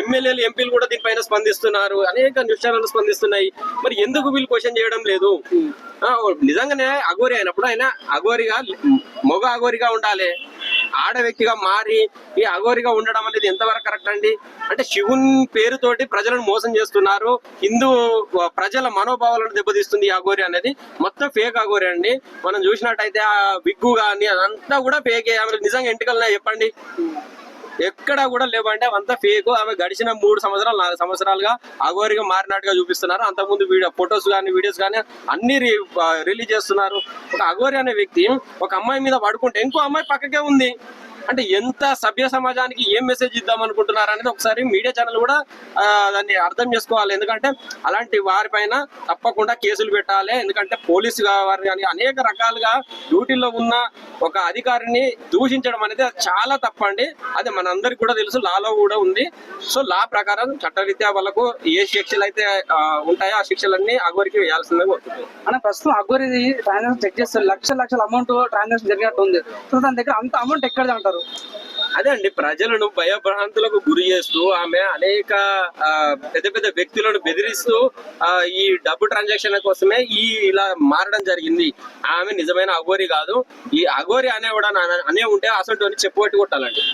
ఎమ్మెల్యేలు ఎంపీలు కూడా దీనిపైన స్పందిస్తున్నారు. అనేక న్యూస్ ఛానల్ స్పందిస్తున్నాయి. మరి ఎందుకు వీళ్ళు క్వశ్చన్ చేయడం లేదు? నిజంగానే అఘోరి అయినప్పుడు ఆయన అఘోరిగా మొగ అఘోరిగా ఉండాలి. ఆడ వ్యక్తిగా మారి ఈ అఘోరిగా ఉండడం అనేది ఎంతవరకు కరెక్ట్ అండి? అంటే శివుని పేరుతోటి ప్రజలను మోసం చేస్తున్నారు. హిందూ ప్రజల మనోభావాలను దెబ్బతీస్తుంది ఈ అఘోరి అనేది. మొత్తం ఫేక్ అఘోరి అండి. మనం చూసినట్టయితే ఆ విగ్గు కానీ అదంతా కూడా ఫేకే నిజంగా ఎంటికలనే చెప్పండి. ఎక్కడ కూడా లేవంటే అంతా ఫేక్ ఆమె గడిచిన మూడు సంవత్సరాలు నాలుగు సంవత్సరాలుగా అఘోరిగా మారినట్టుగా చూపిస్తున్నారు. అంతకుముందు వీడియో ఫొటోస్ కానీ వీడియోస్ కానీ అన్ని రిలీజ్ చేస్తున్నారు. ఒక అఘోరి అనే వ్యక్తి ఒక అమ్మాయి మీద పడుకుంటే ఇంకో అమ్మాయి పక్కకే ఉంది. అంటే ఎంత సభ్య సమాజానికి ఏం మెసేజ్ ఇద్దాం అనుకుంటున్నారు అనేది ఒకసారి మీడియా ఛానల్ కూడా దాన్ని అర్థం చేసుకోవాలి. ఎందుకంటే అలాంటి వారిపైన తప్పకుండా కేసులు పెట్టాలి. ఎందుకంటే పోలీసు వారు కానీ అనేక రకాలుగా డ్యూటీలో ఉన్న ఒక అధికారిని దూషించడం అనేది చాలా తప్పండి. అది మనందరికి కూడా తెలుసు. లాలో కూడా ఉంది. సో లా ప్రకారం చట్టరీత్యా వాళ్ళకు ఏ శిక్షలు అయితే ఉంటాయో ఆ శిక్షలన్నీ అగోరికి వేయాల్సిందే కోరుతుంది ప్రస్తుతం అగ్వరి ట్రాన్సాక్షన్ చెక్ చేస్తారు లక్ష లక్షల అమౌంట్ ట్రాన్సాక్షన్ జరిగినట్టు ఉంది. సో దాని దగ్గర అంత అమౌంట్ ఎక్కడ అంటారు అదే అండి ప్రజలను భయభ్రాంతులకు గురి చేస్తూ ఆమె అనేక పెద్ద పెద్ద వ్యక్తులను బెదిరిస్తూ ఈ డబ్బు ట్రాన్సాక్షన్ కోసమే ఈ ఇలా మారడం జరిగింది. ఆమె నిజమైన అఘోరి కాదు. ఈ అఘోరి అనేవాడు అనే ఉంటే అసలు చెప్పుబట్టి కొట్టాలండి.